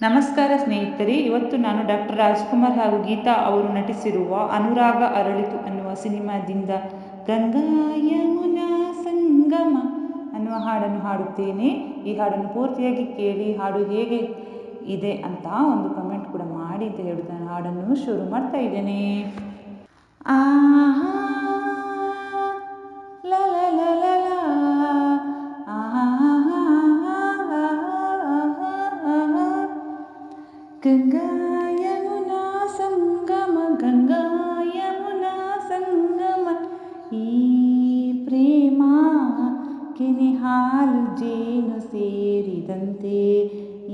ನಮಸ್ಕಾರ ಸ್ನೇಹಿತರೆ, ಇವತ್ತು ನಾನು ಡಾಕ್ಟರ್ ರಾಜ್ಕುಮಾರ್ ಹಾಗೂ ಗೀತಾ ಅವರು ನಟಿಸಿರುವ ಅನುರಾಗ ಅರಳಿತು ಅನ್ನುವ ಸಿನಿಮಾದಿಂದ ಗಂಗಾ ಸಂಗಮ ಅನ್ನುವ ಹಾಡನ್ನು ಹಾಡುತ್ತೇನೆ. ಈ ಹಾಡನ್ನು ಪೂರ್ತಿಯಾಗಿ ಕೇಳಿ ಹಾಡು ಹೇಗೆ ಇದೆ ಅಂತ ಒಂದು ಕಮೆಂಟ್ ಕೂಡ ಮಾಡಿ ಅಂತ ಹೇಳುತ್ತಾನೆ. ಹಾಡನ್ನು ಶುರು ಮಾಡ್ತಾ ಇದ್ದೇನೆ. ಆಹಾ ಗಂಗಾ ಯಮುನಾ ಸಂಗಮ ಗಂಗಾ ಯಮುನಾ ಸಂಗಮ ಈ ಪ್ರೇಮ ಕೆನೆ ಹಾಲು ಜೇನು ಸೇರಿದಂತೆ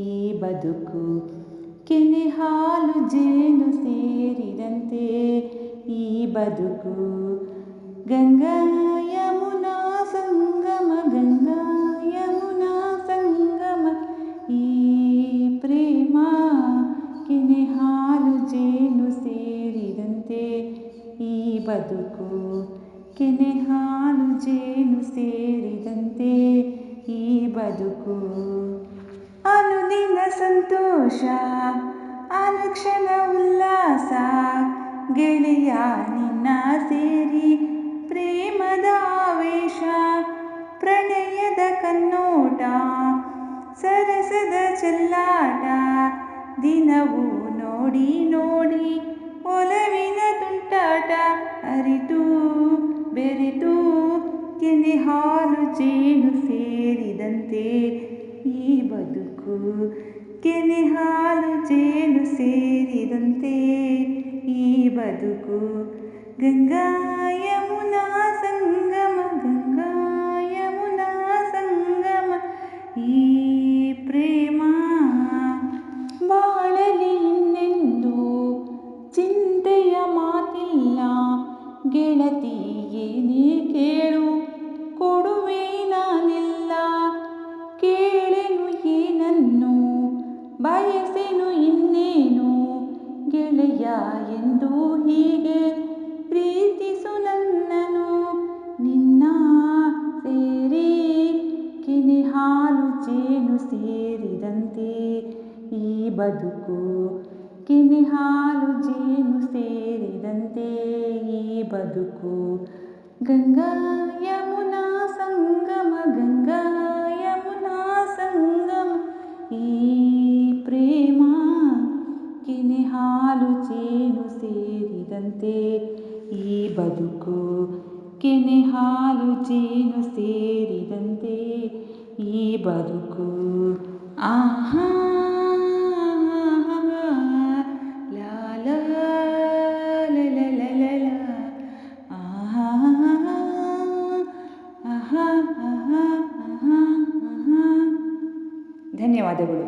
ಈ ಬದುಕು ಕೆನೆ ಹಾಲು ಜೇನು ಸೇರಿದಂತೆ ಈ ಬದುಕು ಗಂಗಾ ಸೇರಿದಂತೆ ಈ ಬದುಕು ಕೆನೆ ಹಾಲು ಜೇನು ಸೇರಿದಂತೆ ಈ ಬದುಕು. ಅನುದಿನ ಸಂತೋಷ ಅನುಕ್ಷಣ ಉಲ್ಲಾಸ, ಗೆಳೆಯ ನಿನ್ನ ಸೇರಿ ಪ್ರೇಮದ ಆವೇಶ, ಪ್ರಣಯದ ಕನ್ನೋಟ ಸರಸದ ಚೆಲ್ಲಾಟ, ದಿನವೂ ನೋಡಿ ನೋಡಿ ಒಲವಿನ ತುಂಟಾಟ ಅರಿತು ಬೆರೆತು ಕೆನೆ ಹಾಲು ಜೇನು ಸೇರಿದಂತೆ ಈ ಬದುಕು. ಕೆನೆ ಹಾಲು ಜೇನು ಸೇರಿದಂತೆ ಈ ಬದುಕು. ಗಂಗಾ ಯಮುನಾ ಎಂದು ಹೀಗೆ ಪ್ರೀತಿಸು ನನ್ನನು ನಿನ್ನ ಸೇರಿ ಕಿನಿ ಹಾಲು ಚೇನು ಸೇರಿದಂತೆ. ಈ ಬದುಕು ಕಿನಿ ಹಾಲು ಜೇನು ಸೇರಿದಂತೆ. ಈ ಬದುಕು ಗಂಗಾ ಸೇರಿದಂತೆ ಈ ಬದುಕು ಕೆನೆ ಹಾಲು ಜೇನು ಸೇರಿದಂತೆ ಈ ಬದುಕು ಆಹಾ ಲಾ ಲಾ ಲ ಲ ಲ ಲ ಲ. ಆಹಾ ಆಹಾ ಆಹಾ ಆಹಾ ಆಹಾ. ಧನ್ಯವಾದಗಳು